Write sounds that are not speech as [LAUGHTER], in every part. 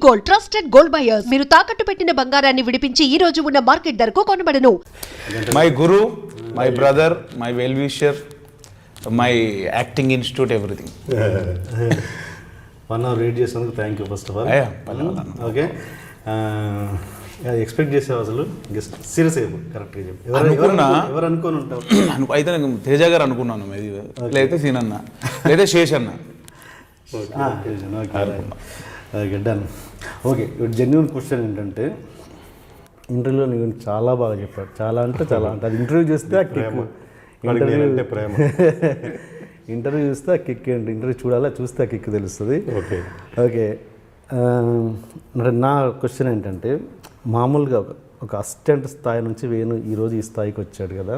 Gold trusted gold buyers మీరు తాకట్టు పెట్టిన బంగారాన్ని విడిపించి ఈ రోజు ఉన్న మార్కెట్ ధరకు కొనబడను. My guru my brother my well wisher my acting institute everything one hour wait చేసినందుకు thank you first of all okay expect చేసావు అసలు. జస్ట్ సీరియస్ అయిపో కరెక్ట్గా చెప్పు. ఎవరు అనుకోని ఉంటావు? అను- అయితే నేను తేజ గారు అనుకున్నాను ఇది లేకపోతే సీన్ అన్న లేదా శేష్ అన్న okay done okay genuine question ఏంటంటే ఇంటర్వ్యూలో నీ గురించి చాలా బాగా చెప్పాడు చాలా అంటే చాలా. అంటే అది ఇంటర్వ్యూ చేస్తే ఆ కిక్ నేనంటే ప్రేమ. [LAUGHS] ఇంటర్వ్యూ చూస్తే ఆ కిక్ ఏంటి? ఇంటర్వ్యూ చూడాలా? చూస్తే ఆ కిక్ తెలుస్తుంది. ఓకే. ఓకే. మరి నా క్వశ్చన్ ఏంటంటే మామూలుగా ఒక ఒక అసిస్టెంట్ స్థాయి నుంచి వేణు ఈరోజు ఈ స్థాయికి వచ్చాడు కదా.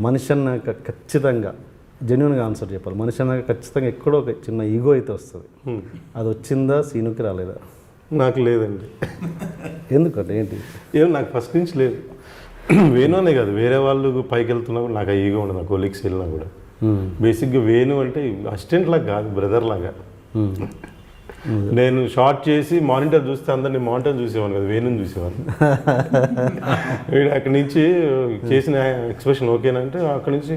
మనిషి అన్నాక ఖచ్చితంగా జెన్యున్గా ఆన్సర్ చెప్పాలి. మనిషి అన్నాక ఖచ్చితంగా ఎక్కడో ఒక చిన్న ఈగో అయితే వస్తుంది. అది వచ్చిందా సీనుకి రాలేదా? నాకు లేదండి. ఎందుకంటే ఏంటి? ఏం నాకు ఫస్ట్ నుంచి లేదు. వేణునే కాదు వేరే వాళ్ళు పైకి వెళ్తున్నా కూడా నాకు ఆ ఈగో ఉండదు నా కొలీగ్స్ వెళ్ళినా కూడా. బేసిక్గా వేణు అంటే అసిస్టెంట్ లాగా కాదు బ్రదర్ లాగా. [LAUGHS] నేను షార్ట్ చేసి మానిటర్ చూస్తే అందరిని మానిటర్ చూసేవాను కదా వేణుని చూసేవాను వీడు [LAUGHS] అక్కడి నుంచి చేసిన ఎక్స్ప్రెషన్ ఓకేనంటే అక్కడి నుంచి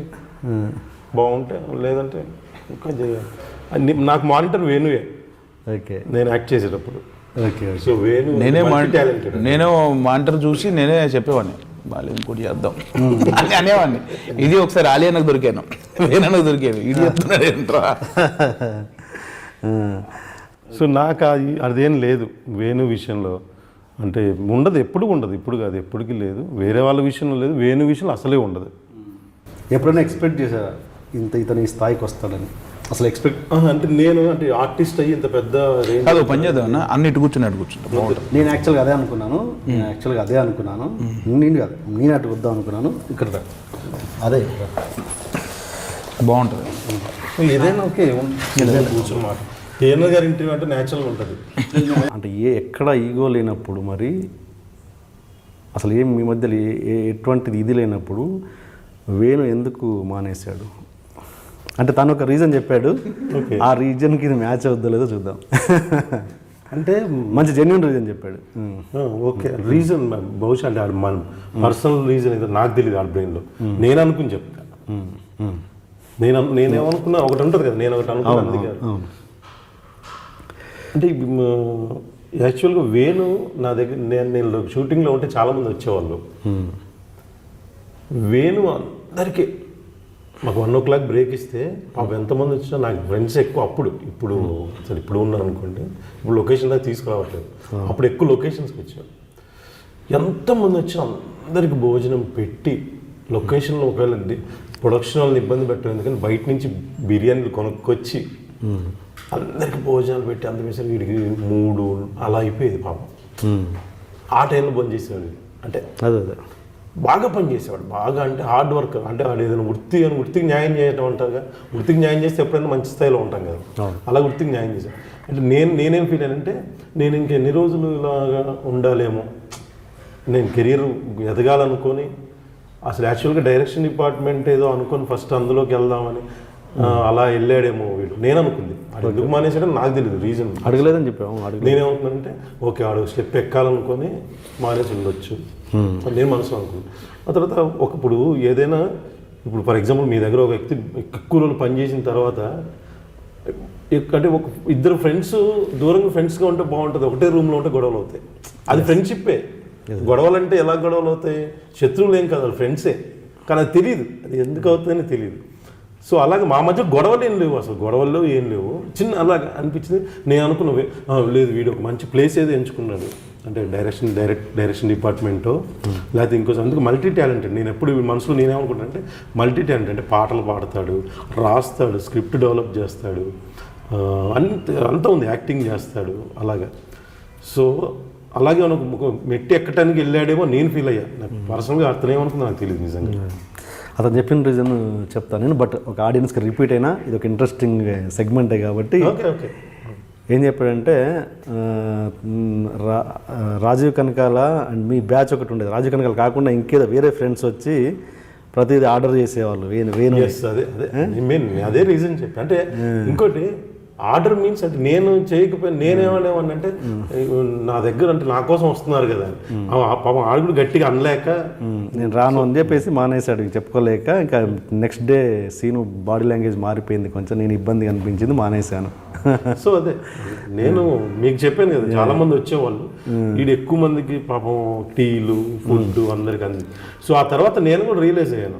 బాగుంటే లేదంటే ఇంకా చేయాలి నాకు మానిటర్ వేణువే. ఓకే. నేను యాక్ట్ చేసేటప్పుడు. ఓకే సో వేణు నేనే టాలెంటెడ్ నేనే మాంటర్ చూసి నేనే చెప్పేవాడిని. వాళ్ళు ఇంకోటి చేద్దాం. అని అనేవాడిని. ఇది ఒకసారి ఆలి అన్నకు దొరికాను. వేనన్నకు దొరికాను ఇది చెప్తున్నాడు ఏంట్రా? సో నాకు అది అదేం లేదు వేణు విషయంలో. అంటే ఉండదు ఎప్పుడు ఉండదు. ఇప్పుడు కాదు ఎప్పటికీ లేదు. వేరే వాళ్ళ విషయంలో లేదు. వేణు విషయంలో అసలే ఉండదు. ఎప్పుడైనా ఎక్స్పెక్ట్ చేశారా? ఇంత ఇతను ఈ స్థాయికి వస్తాడని. అసలు ఎక్స్పెక్ట్ అంటే నేను అంటే ఆర్టిస్ట్ అయ్యి ఇంత పెద్ద రేంజ్ కాదు పని చేద్దాం అన్న. అన్ని ఇటు కూర్చుని అటు కూర్చుంటా బాగుంటుంది. నేను యాక్చువల్గా అదే అనుకున్నాను. నేను యాక్చువల్గా అదే అనుకున్నాను. నేను కాదు నేను అటు వద్దాం అనుకున్నాను. ఇక్కడ. అదే. బాగుంటుంది. ఏదైనా ఓకే కూర్చొని మాట కేఎన్ఆర్ గారి ఇంటర్వ్యూ అంటే న్యాచురల్గా ఉంటుంది. [LAUGHS] అంటే ఏ ఎక్కడ ఈగో లేనప్పుడు మరి అసలు ఏం మీ మధ్యలో ఎటువంటిది ఇది లేనప్పుడు వేణు ఎందుకు మానేశాడు? అంటే తను ఒక రీజన్ చెప్పాడు. ఆ రీజన్కి ఇది మ్యాచ్ అవుద్దో లేదో చూద్దాం. అంటే మంచి జెన్యున్ రీజన్ చెప్పాడు. ఓకే. రీజన్ బహుశా అంటే మన పర్సనల్ రీజన్ ఏదో నాకు తెలియదు ఆ బ్రెయిన్లో నేను అనుకుని చెప్తా. నేను నేనేమనుకున్నా ఒకటి ఉంటుంది కదా నేను ఒకటి అనుకున్నాను అంటే యాక్చువల్గా వేణు నా దగ్గర నేను నేను షూటింగ్లో ఉంటే చాలామంది వచ్చేవాళ్ళు. వేణు అందరికీ మాకు వన్ ఓ క్లాక్ బ్రేక్ ఇస్తే పాపం ఎంతమంది వచ్చినా నాకు ఫ్రెండ్స్ ఎక్కువ అప్పుడు ఇప్పుడు అసలు ఇప్పుడు ఉన్నారు అనుకోండి ఇప్పుడు లొకేషన్ దాకా తీసుకురావట్లేదు. అప్పుడు ఎక్కువ లొకేషన్స్కి వచ్చాం. ఎంతమంది వచ్చినా అందరికి భోజనం పెట్టి లొకేషన్లో ఒకవేళ ప్రొడక్షన్ వాళ్ళని ఇబ్బంది పెట్టడం ఎందుకంటే బయట నుంచి బిర్యానీలు కొనుక్కొచ్చి అందరికి భోజనాలు పెట్టి అందుకేసరికి వీడికి మూడు అలా అయిపోయేది పాపం. ఆ టైంలో బంద్ చేసేవాడు అంటే అదే అదే. బాగా పనిచేసేవాడు బాగా అంటే హార్డ్ వర్క్ అంటే వాడు ఏదైనా వృత్తి అని వృత్తికి న్యాయం చేయటం అంటారుగా వృత్తికి న్యాయం చేస్తే ఎప్పుడైనా మంచి స్థాయిలో ఉంటాం కదా. అలా వృత్తికి న్యాయం చేశాను అంటే నేను నేనేం ఫీల్ అయ్యానంటే నేను ఇంకెన్ని రోజులు ఇలాగా ఉండాలేమో. నేను కెరీర్ ఎదగాలనుకొని అసలు యాక్చువల్గా డైరెక్షన్ డిపార్ట్మెంట్ ఏదో అనుకొని ఫస్ట్ అందులోకి వెళ్దామని అలా వెళ్ళాడేమో వీడు. నేను అనుకుంది. ఎందుకు మానేసాడో నాకు తెలియదు రీజన్ అడగలేదని చెప్పాము అడగలేదు. నేనేమనుకున్నానంటే ఓకే ఆడు స్టెప్ ఎక్కాలనుకొని మానేసి ఉండొచ్చు. అని నేను మనసులో అనుకున్నాను. ఆ తర్వాత ఒక ఇప్పుడు ఏదైనా ఇప్పుడు ఫర్ ఎగ్జాంపుల్ మీ దగ్గర ఒక వ్యక్తి ఎక్కువ రోజులు పనిచేసిన తర్వాత అంటే ఒక ఇద్దరు ఫ్రెండ్స్ దూరంగా ఫ్రెండ్స్గా ఉంటే బాగుంటుంది. ఒకటే రూమ్లో ఉంటే గొడవలు అవుతాయి. అది ఫ్రెండ్షిప్పే గొడవలు అంటే ఎలా గొడవలు అవుతాయి? శత్రువులు ఏం కాదు ఫ్రెండ్సే కానీ అది తెలియదు అది ఎందుకు అవుతుందని తెలియదు సో అలాగే మా మధ్య గొడవలు ఏం లేవు అసలు. గొడవల్లో ఏం లేవు. చిన్న అలాగా అనిపించింది. నేను అనుకున్న లేదు వీడు ఒక మంచి ప్లేస్ ఏదో ఎంచుకున్నాడు. అంటే డైరెక్షన్ డైరెక్ట్ డైరెక్షన్ డిపార్ట్మెంటో లేకపోతే ఇంకోసం అందుకు మల్టీ టాలెంటెడ్ నేను ఎప్పుడు మనసులో నేనేమనుకుంటాను అంటే మల్టీ టాలెంట్ అంటే పాటలు పాడతాడు రాస్తాడు స్క్రిప్ట్ డెవలప్ చేస్తాడు అంత అంతా ఉంది యాక్టింగ్ చేస్తాడు అలాగా. సో అలాగే మనకు మెట్టి ఎక్కడానికి వెళ్ళాడేమో నేను ఫీల్ అయ్యా. నాకు పర్సనల్గా అర్థం ఏమనుకుందో నాకు తెలియదు నిజంగా. అతను చెప్పిన రీజన్ చెప్తాను నేను బట్ ఒక ఆడియన్స్కి రిపీట్ అయినా ఇది ఒక ఇంట్రెస్టింగ్ సెగ్మెంటే కాబట్టి ఏం చెప్పాడంటే రా రాజీవ్ కనకాల అండ్ మీ బ్యాచ్ ఒకటి ఉండేది. రాజీవ్ కనకాల కాకుండా ఇంకేదో వేరే ఫ్రెండ్స్ వచ్చి ప్రతిదీ ఆర్డర్ చేసేవాళ్ళు వేణు వేణు. అదే అదే. రీజన్ చెప్పి. అంటే ఇంకోటి ఆర్డర్ మీన్స్ అంటే నేను చేయకపోయినా నేనేమనేవాడిని అంటే నా దగ్గర అంటే నా కోసం వస్తున్నారు కదా. ఆ పాపం ఆడు కూడా గట్టిగా అనలేక నేను రాను అని చెప్పేసి మానేశాడు చెప్పుకోలేక ఇంకా next day scene body language మారిపోయింది కొంచెం నేను ఇబ్బంది అనిపించింది మానేశాను. [LAUGHS] సో అదే నేను మీకు చెప్పాను కదా చాలా మంది వచ్చేవాళ్ళు వీడు ఎక్కువ మందికి పాపం టీలు ఫుడ్ అందరికి అంది. సో ఆ తర్వాత నేను కూడా రియలైజ్ అయ్యాను.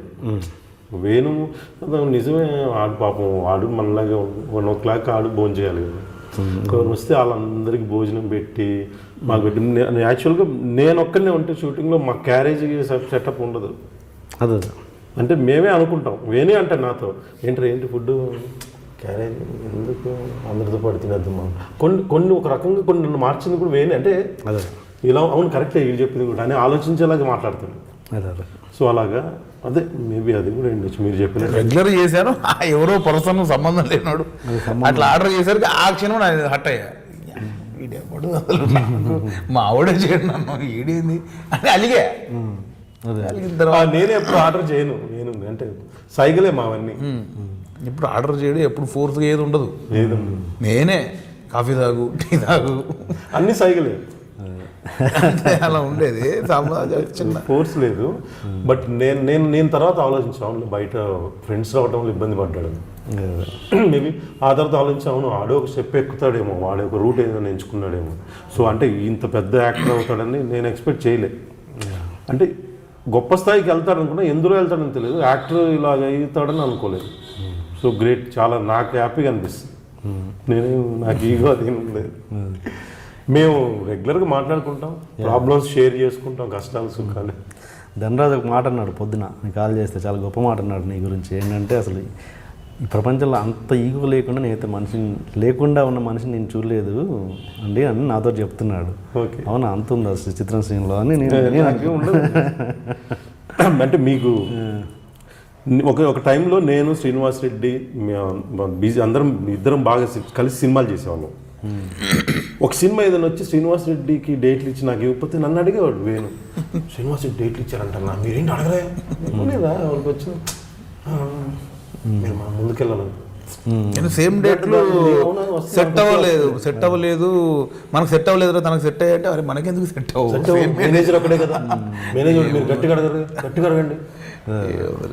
వేణు నిజమే ఆడు పాపం ఆడు మనలాగే వన్ ఓ క్లాక్ ఆడు భోజనం చేయాలి కదా. ఎవరు వస్తే వాళ్ళందరికీ భోజనం పెట్టి మాకు పెట్టి యాక్చువల్గా నేను ఒక్కనే ఉంటే షూటింగ్లో మా క్యారేజ్ సెటప్ ఉండదు. అదే. అంటే మేమే అనుకుంటాం వేనే అంటే నాతో ఏంటి ఏంటి ఫుడ్ క్యారేజ్ ఎందుకు? అందరితో పాటు తినద్దు మనం కొన్ని కొన్ని ఒక రకంగా కొన్ని నన్ను మార్చింది కూడా వేనే అంటే అదే. ఇలా అవును కరెక్టే వీళ్ళు చెప్పింది కూడా అని ఆలోచించేలాగా మాట్లాడతాడు అదే అదే. సో అలాగా అదే మేబీ అది కూడా ఉండొచ్చు మీరు చెప్పినట్టు. రెగ్యులర్ చేశాను ఆ ఎవరో పర్సన్ సంబంధం లేనాడు. అట్లా ఆర్డర్ చేసరికి ఆ క్షణం నాకు హట్ అయ్యా. నాకు మా ఆవిడే చేయడు నన్ను. ఈడేంది? అని అలిగా. నేనే ఎప్పుడు ఆర్డర్ చేయను నేను అంటే సైకిలే మావన్నీ. ఇప్పుడు ఆర్డర్ చేయడం ఎప్పుడు ఫోర్స్గా ఏది ఉండదు. నేనే కాఫీ తాగు టీ తాగు. అన్ని సైకిలే అలా ఉండేది. సమాజం చిన్న. ఫోర్స్ లేదు. బట్ నేను నేను నేను తర్వాత ఆలోచించాను బయట ఫ్రెండ్స్ రావడం వల్ల ఇబ్బంది పడ్డాడు. మేబీ ఆ తర్వాత ఆలోచించాను అవును ఆడో ఒక స్టెప్ ఎక్కుతాడేమో వాడే ఒక రూట్ ఏదైనా ఎంచుకున్నాడేమో. సో అంటే ఇంత పెద్ద యాక్టర్ అవుతాడని నేను ఎక్స్పెక్ట్ చేయలే. అంటే గొప్ప స్థాయికి వెళ్తాడు అనుకున్నా ఎందులో వెళ్తాడని తెలియదు. యాక్టర్ ఇలాగ అవుతాడని అనుకోలేదు. సో గ్రేట్ చాలా నాకు హ్యాపీగా అనిపిస్తుంది. నేను నాకు ఈగో అది లేదు. మేము రెగ్యులర్గా మాట్లాడుకుంటాం ప్రాబ్లమ్స్ షేర్ చేసుకుంటాం కష్టాలు సుఖాలు. ధనరాజు ఒక మాట అన్నాడు పొద్దున నేను కాల్ చేస్తే చాలా గొప్ప మాట అన్నాడు నీ గురించి. ఏంటంటే అసలు ఈ ప్రపంచంలో అంత ఈగో లేకుండా నేనైతే మనిషిని లేకుండా ఉన్న మనిషిని నేను చూడలేదు అండి అని నాతో చెప్తున్నాడు. ఓకే అవునా? అంత ఉంది అసలు చిత్రం సీన్లో అని నేను [CLEARS THROAT] అంటే మీకు ఒక ఒక టైంలో నేను శ్రీనివాస్ రెడ్డి బిజీ అందరం ఇద్దరం బాగా కలిసి సినిమాలు చేసేవాళ్ళం. ఒక సినిమా ఏదైనా వచ్చి శ్రీనివాస్ రెడ్డికి డేట్లు ఇచ్చి నాకు ఇవ్వకపోతే నన్ను అడిగేవాడు వేణు. శ్రీనివాస్ రెడ్డి డేట్లు ఇచ్చారంట మీరేంటి అడగరే లేదా? వాళ్ళకి వచ్చి "ఆ, మీరు మనం ముందుకెళ్ళాలి. నేను సేమ్ డేట్లు సెట్ అవ్వలేదు. సెట్ అవ్వలేదు. మనకు సెట్ అవ్వలేదు తనకు సెట్ అయ్యంటే అరే మనకెందుకు సెట్ అవ్వదు మేనేజర్ ఒకటే కదా. మేనేజర్ మీరు గట్టిగా అడగరు గట్టిగా అడగండి.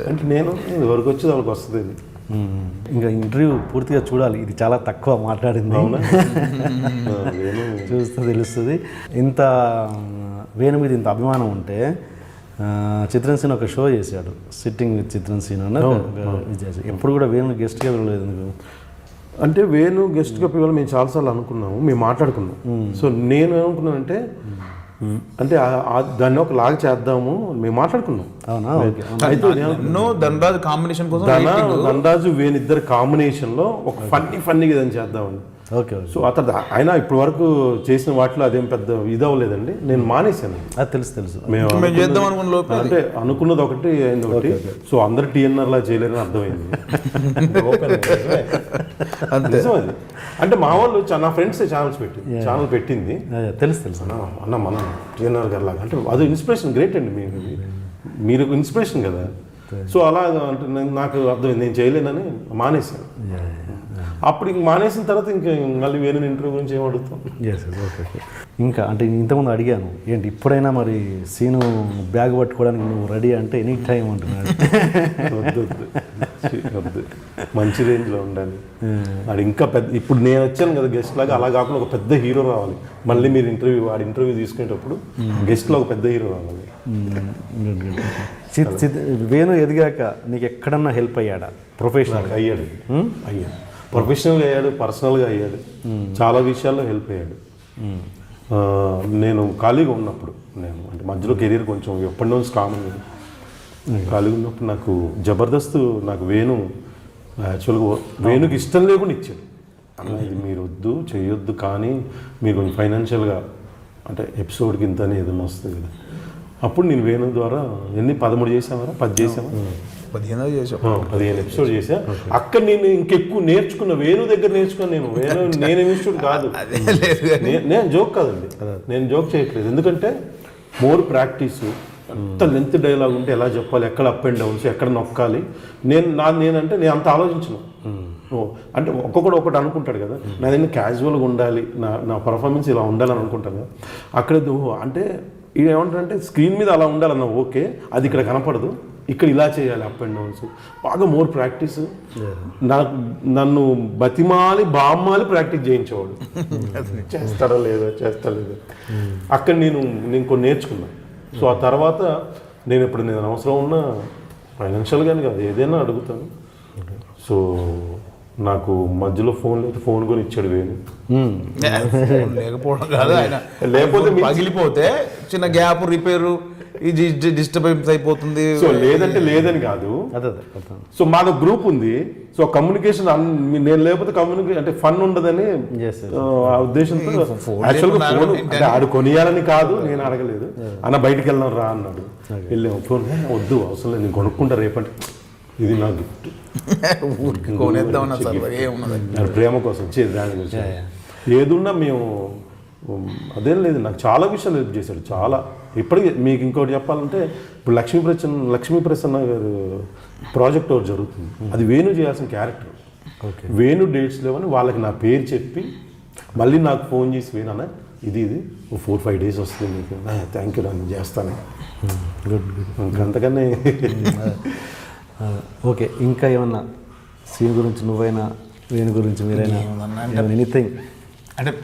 అంటే నేను ఎవరికి వచ్చేది వాళ్ళకి వస్తుంది. ఇంకా ఇంటర్వ్యూ పూర్తిగా చూడాలి. ఇది చాలా తక్కువ మాట్లాడింది. అవునా? [LAUGHS] చూస్తే తెలుస్తుంది. ఇంత వేణు మీద ఇంత అభిమానం ఉంటే ఆ, చిత్రం సీన్ ఒక షో చేశాడు. సిట్టింగ్ విత్ చిత్రం సీన్ అని ఒక- ఒక ఇది చేశాడు. ఎప్పుడు కూడా వేణు గెస్ట్గా వెళ్ళలేదు ఎందుకు? అంటే వేణు గెస్ట్గా పిల్లలు మేము చాలాసార్లు అనుకున్నాము. మేము మాట్లాడుకున్నాం. సో నేను ఏమనుకున్నానంటే అంటే దాన్ని ఒక లాగా చేద్దాము. మేము మాట్లాడుకున్నాం. అవునా? ధనరాజ్ కాంబినేషన్ కోసం ధన waiting. నందాజు వేణు ఇద్దరు కాంబినేషన్లో ఒక ఫన్నీ ఫన్నీగా ఏదైనా చేద్దామని. ఓకే సో అతను ఆయన ఇప్పటి వరకు చేసిన వాటిలో అదేం పెద్ద ఇది అవ్వలేదండి. నేను మానేశాను. అది తెలుసు తెలుసు. మేము చేద్దాం అనుకున్న అంటే అనుకున్నది ఒకటి అయింది ఒకటి. సో అందరు టీఎన్ఆర్ లా చేయలేరని అర్థమైంది. [LAUGHS] అంతే. అది. అంటే మా వాళ్ళు చా- నా ఫ్రెండ్స్ ఛానల్స్ పెట్టి ఛానల్ పెట్టింది. తెలుసు తెలుసు. అన్న అన్న మన టీఎన్ఆర్ గారు లాగా. అంటే అది ఇన్స్పిరేషన్ గ్రేట్ అండి. మీరు మీరు ఇన్స్పిరేషన్ కదా. సో అలా అంటే నేను- నాకు అర్థమైంది. నేను చేయలేనని మానేశాను. అప్పుడు ఇంక మానేసిన తర్వాత ఇంకా మళ్ళీ వేరే ఇంటర్వ్యూ గురించి ఏం అడుగుతాం ఎస్ ఓకే ఇంకా అంటే ఇంతకుముందు అడిగాను ఏంటి ఇప్పుడైనా మరి సీను బ్యాగ్ పట్టుకోవడానికి నువ్వు రెడీ అంటే ఎనీ టైం అంటున్నాడు. వద్దు వద్దు. మంచి రేంజ్లో ఉండాలి వాడు ఇంకా పెద్ద ఇప్పుడు నేను వచ్చాను కదా గెస్ట్ లాగా అలా కాకుండా ఒక పెద్ద హీరో రావాలి. మళ్ళీ మీరు ఇంటర్వ్యూ వాడి ఇంటర్వ్యూ తీసుకునేటప్పుడు గెస్ట్లో ఒక పెద్ద హీరో రావాలి. వేణు ఎదిగాక నీకు ఎక్కడన్నా హెల్ప్ అయ్యాడా? ప్రొఫెషనల్ అయ్యాడు. అయ్యాడు. ప్రొఫెషనల్గా అయ్యాడు పర్సనల్గా అయ్యాడు. చాలా విషయాల్లో హెల్ప్ అయ్యాడు. ఆ, నేను ఖాళీగా ఉన్నప్పుడు నేను అంటే మధ్యలో కెరీర్ కొంచెం ఎప్పటి నుంచి కామన్ ఖాళీగా ఉన్నప్పుడు నాకు జబర్దస్త్ నాకు వేణు యాక్చువల్గా వేణుకి ఇష్టం లేకుండా ఇచ్చాడు. అన్న ఇది మీరు వద్దు చేయొద్దు కానీ మీరు కొంచెం ఫైనాన్షియల్గా అంటే ఎపిసోడ్కి ఇంత అని ఏదైనా వస్తుంది కదా. అప్పుడు నేను వేణు ద్వారా ఎన్ని పదమూడు చేసామరా పది చేసామా పదిహేను చేసాం పదిహేను ఎపిసోడ్ చేసా అక్కడ నేను ఇంకెక్కువ నేర్చుకున్న వేణు దగ్గర నేర్చుకున్నా నేను. వేణు [LAUGHS] నేను ఇన్స్టిట్యూట్ కాదు. నేను జోక్ కాదండి. నేను జోక్ చేయట్లేదు. ఎందుకంటే మోర్ ప్రాక్టీస్ ఎంత లెంత్ డైలాగ్ ఉంటే ఎలా చెప్పాలి ఎక్కడ అప్ అండ్ డౌన్స్ ఎక్కడ నొక్కాలి. నేను నా నేనంటే నేను అంత ఆలోచించను. అంటే ఒక్కొక్కడు ఒకటి అనుకుంటాడు కదా. నా దగ్గర క్యాజువల్గా ఉండాలి నా నా పర్ఫార్మెన్స్ ఇలా ఉండాలని అనుకుంటాను కదా. అక్కడ అంటే ఇది ఏమంటారంటే స్క్రీన్ మీద అలా ఉండాలన్న ఓకే అది ఇక్కడ కనపడదు. ఇక్కడ ఇలా చేయాలి అప్ అండ్ డౌన్స్ బాగా మోర్ ప్రాక్టీస్ నాకు నన్ను బతిమాలి బామ్మాలి ప్రాక్టీస్ చేయించేవాడు. [LAUGHS] [LAUGHS] చేస్తాడో లేదో చేస్తాడో లేదో. అక్కడ నేను నేను కొన్ని నేర్చుకున్నాను సో ఆ తర్వాత నేను ఇప్పుడు నేను అవసరం ఉన్నా ఫైనాన్షియల్గానే కాదు ఏదైనా అడుగుతాను. సో నాకు మధ్యలో ఫోన్ లేదు ఫోన్ కొని ఇచ్చాడు వేణు. లేకపోవడం కాదు ఆయన. లేకపోతే పగిలిపోతే చిన్న గ్యాప్ రిపేరు ఇది డిస్టర్బెన్స్ అయిపోతుంది. సో లేదంటే లేదని కాదు. అదే అదే అర్థం. సో మాది గ్రూప్ ఉంది. సో కమ్యూనికేషన్ నేను లేకపోతే కమ్యూనికేషన్ అంటే ఫన్ ఉండదని. ఆ, ఉద్దేశంతో యాక్చువల్గా ఫోన్ అంటే ఆడు కొనియాలని కాదు నేను అడగలేదు. అన్న బయటికి వెళ్దాం రా అన్నాడు. వెళ్ళాము ఫోన్ "ఏ, వద్దు అవసరం లేదు. నేను కొనుక్కుంటా రేపంటే. ఇది నా గిఫ్ట్. ఊరికి కొనేద్దామన్నా సార్ ఏమున్నది? నా ప్రేమ కోసం దాని గురించి ఏదున్నా మేము అదేం లేదు నాకు చాలా విషయాలు హెల్ప్ చేశాడు చాలా. ఇప్పటికీ మీకు ఇంకోటి చెప్పాలంటే ఇప్పుడు లక్ష్మీ ప్రసన్న లక్ష్మీ ప్రసన్న గారు ప్రాజెక్ట్ ఒకటి జరుగుతుంది. అది వేణు చేయాల్సిన క్యారెక్టర్. వేణు డేట్స్ లేవని వాళ్ళకి నా పేరు చెప్పి మళ్ళీ నాకు ఫోన్ చేసి వేణు అన్న ఇది ఇది ఓ ఫోర్ ఫైవ్ డేస్ వస్తుంది మీకు థ్యాంక్ యూ నేను చేస్తాను. Good good. ఇంకంతకనే. ఓకే ఇంకా ఏమన్నా సీన్ గురించి నువ్వైనా వేణు గురించి మీరైనా ఎనీథింగ్ అంటే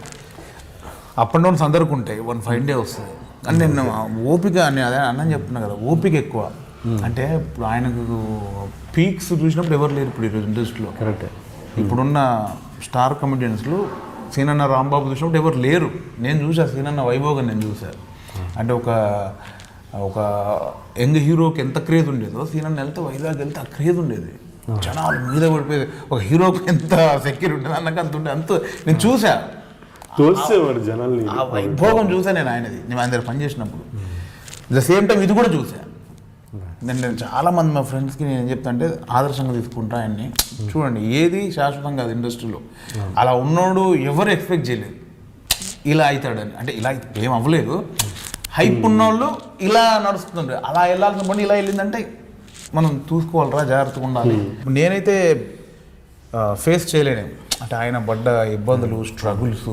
అప్ అండ్ డౌన్స్ అందరికి ఉంటాయి. వన్ ఫైవ్ డే వస్తుంది. అని నేను ఓపిక అని అదే అన్నని చెప్తున్నా కదా ఓపిక ఎక్కువ. అంటే ఇప్పుడు ఆయనకు పీక్స్ చూసినప్పుడు ఎవరు లేరు ఇప్పుడు ఈరోజు ఇండస్ట్రీలో కరెక్టే. ఇప్పుడున్న స్టార్ కమెడియన్స్లు సీనన్న రాంబాబు చూసినప్పుడు ఎవరు లేరు. నేను చూసా సీనన్న వైభోగం నేను చూసా. అంటే ఒక ఒక యంగ్ హీరోకి ఎంత క్రేజ్ ఉండేదో సీనన్న వెళ్తే వైజాగ్ వెళ్తే ఆ క్రేజ్ ఉండేది. జనాలు మీద పడిపోయేది. ఒక హీరోకి ఎంత సెక్యూరిటీ ఉండేది అన్నకు అంత ఉండే అంత నేను చూసా తోసేవాడు జనాల్ని. ఆ వైభోగం చూసా నేను ఆయనది. నేను ఆయన దగ్గర పనిచేసినప్పుడు ద సేమ్ టైం ఇది కూడా చూసా నేను నేను చాలా మంది మా ఫ్రెండ్స్కి నేను ఏం చెప్తా అంటే ఆదర్శంగా తీసుకుంటా ఆయన్ని. చూడండి ఏది శాశ్వతం కాదు ఇండస్ట్రీలో. అలా ఉన్నోడు ఎవరు ఎక్స్పెక్ట్ చేయలేదు. ఇలా అవుతాడని. అంటే ఇలా అయితే ఏం అవ్వలేదు. హైప్ ఉన్నోళ్ళు ఇలా నడుస్తుండే అలా వెళ్ళాల్సిన పని ఇలా వెళ్ళిందంటే మనం చూసుకోవాలిరా జాగ్రత్తగా ఉండాలి. ఇప్పుడు నేనైతే ఫేస్ చేయలేను. అంటే ఆయన పడ్డ ఇబ్బందులు స్ట్రగుల్స్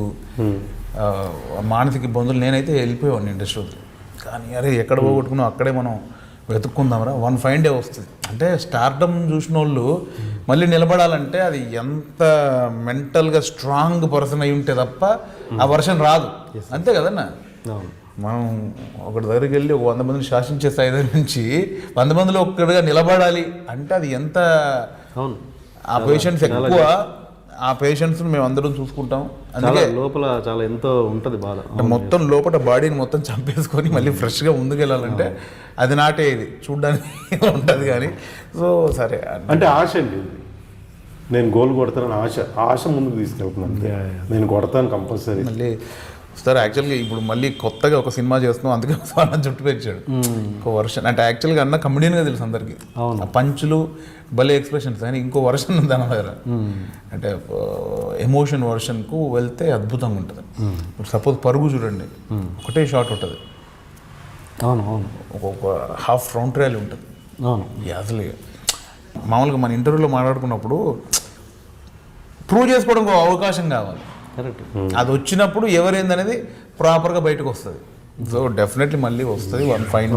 మానసిక ఇబ్బందులు నేనైతే వెళ్ళిపోయేవాడిని ఇండస్ట్రీ కానీ అరే ఎక్కడ పోగొట్టుకున్నాం అక్కడే మనం వెతుక్కుందాంరా. వన్ ఫైవ్ డే వస్తుంది. అంటే స్టార్డమ్ చూసిన వాళ్ళు మళ్ళీ నిలబడాలంటే అది ఎంత మెంటల్గా స్ట్రాంగ్ పర్సన్ అయి ఉంటే తప్ప ఆ వర్షన్ రాదు. అంతే కదన్నా? మనం ఒకటి దగ్గరికి వెళ్ళి ఒక వంద మందిని శాసించే స్థాయి దగ్గర నుంచి వంద మందిలో ఒక్కడిగా నిలబడాలి అంటే అది ఎంత అవును. ఆ పేషెంట్స్ ఎక్కువ ఆ పేషెంట్స్ మేము అందరం చూసుకుంటాం. చాలా అందుకే లోపల చాలా ఎంతో ఉంటుంది బాధ. మొత్తం లోపల బాడీని మొత్తం చంపేసుకొని మళ్ళీ ఫ్రెష్గా ముందుకెళ్ళాలంటే అది నాటే ఇది. చూడడానికి [LAUGHS] ఉంటుంది కానీ. సో సరే. అంటే ఆశ అండి ఇది. నేను గోల్ కొడతానని ఆశ. ఆశ ముందుకు తీసుకెళ్తున్నాను. నేను కొడతాను కంపల్సరీ మళ్ళీ సార్ యాక్చువల్గా ఇప్పుడు మళ్ళీ కొత్తగా ఒక సినిమా చేస్తున్నాం అందుకే [LAUGHS] అన్న చుట్టూ పెంచాడు. ఒక వర్షన్ అంటే యాక్చువల్గా అన్న కమెడియన్గా తెలుసు అందరికి. పంచులు భలే ఎక్స్ప్రెషన్స్ కానీ ఇంకో వర్షన్ ఉంది అన్న దగ్గర. అంటే ఎమోషన్ వర్షన్కు వెళ్తే అద్భుతంగా ఉంటుంది. ఇప్పుడు సపోజ్ పరుగు చూడండి ఒకటే షాట్ ఉంటుంది. అవును అవును. ఒక్కొక్క హాఫ్ రౌండ్ ట్రయల్ ఉంటుంది. అవును. అసలు మామూలుగా మన ఇంటర్వ్యూలో మాట్లాడుకున్నప్పుడు ప్రూవ్ చేసుకోవడానికి ఒక అవకాశం కావాలి. కరెక్ట్. అది వచ్చినప్పుడు ఎవరేందనేది ప్రాపర్గా బయటకు వస్తుంది. సో డెఫినెట్లీ మళ్ళీ వస్తుంది. వన్ ఫైన్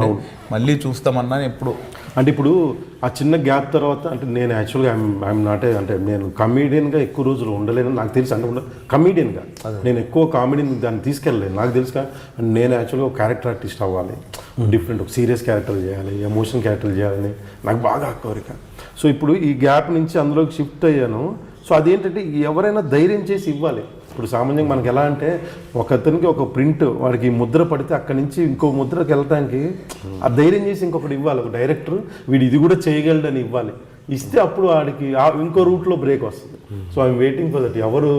మళ్ళీ చూస్తామన్నా ఎప్పుడు. అంటే ఇప్పుడు ఆ చిన్న గ్యాప్ తర్వాత అంటే నేను యాక్చువల్గా ఐఎమ్ నాట్ అంటే నేను కమీడియన్గా ఎక్కువ రోజులు ఉండలేను. నాకు తెలుసు అంటే కమీడియన్గా నేను ఎక్కువ కామెడీని దాన్ని తీసుకెళ్ళలేను నాకు తెలుసు కా- నేను యాక్చువల్గా ఒక క్యారెక్టర్ ఆర్టిస్ట్ అవ్వాలి. డిఫరెంట్ ఒక సీరియస్ క్యారెక్టర్ చేయాలి ఎమోషన్ క్యారెక్టర్ చేయాలని. నాకు బాగా కోరిక సో ఇప్పుడు ఈ గ్యాప్ నుంచి అందులోకి షిఫ్ట్ అయ్యాను. సో అదేంటంటే ఎవరైనా ధైర్యం చేసి ఇవ్వాలి. ఇప్పుడు సామాన్యంగా మనకి ఎలా అంటే ఒక అతనికి ఒక ప్రింట్ వాడికి ముద్ర పడితే అక్కడి నుంచి ఇంకో ముద్రకి వెళ్ళటానికి ఆ ధైర్యం చేసి ఇంకొకటి ఇవ్వాలి. ఒక డైరెక్టర్ వీడు ఇది కూడా చేయగలడని ఇవ్వాలి. ఇస్తే అప్పుడు వాడికి ఆ- ఇంకో రూట్లో బ్రేక్ వస్తుంది. So I'm waiting for that. ఎవరు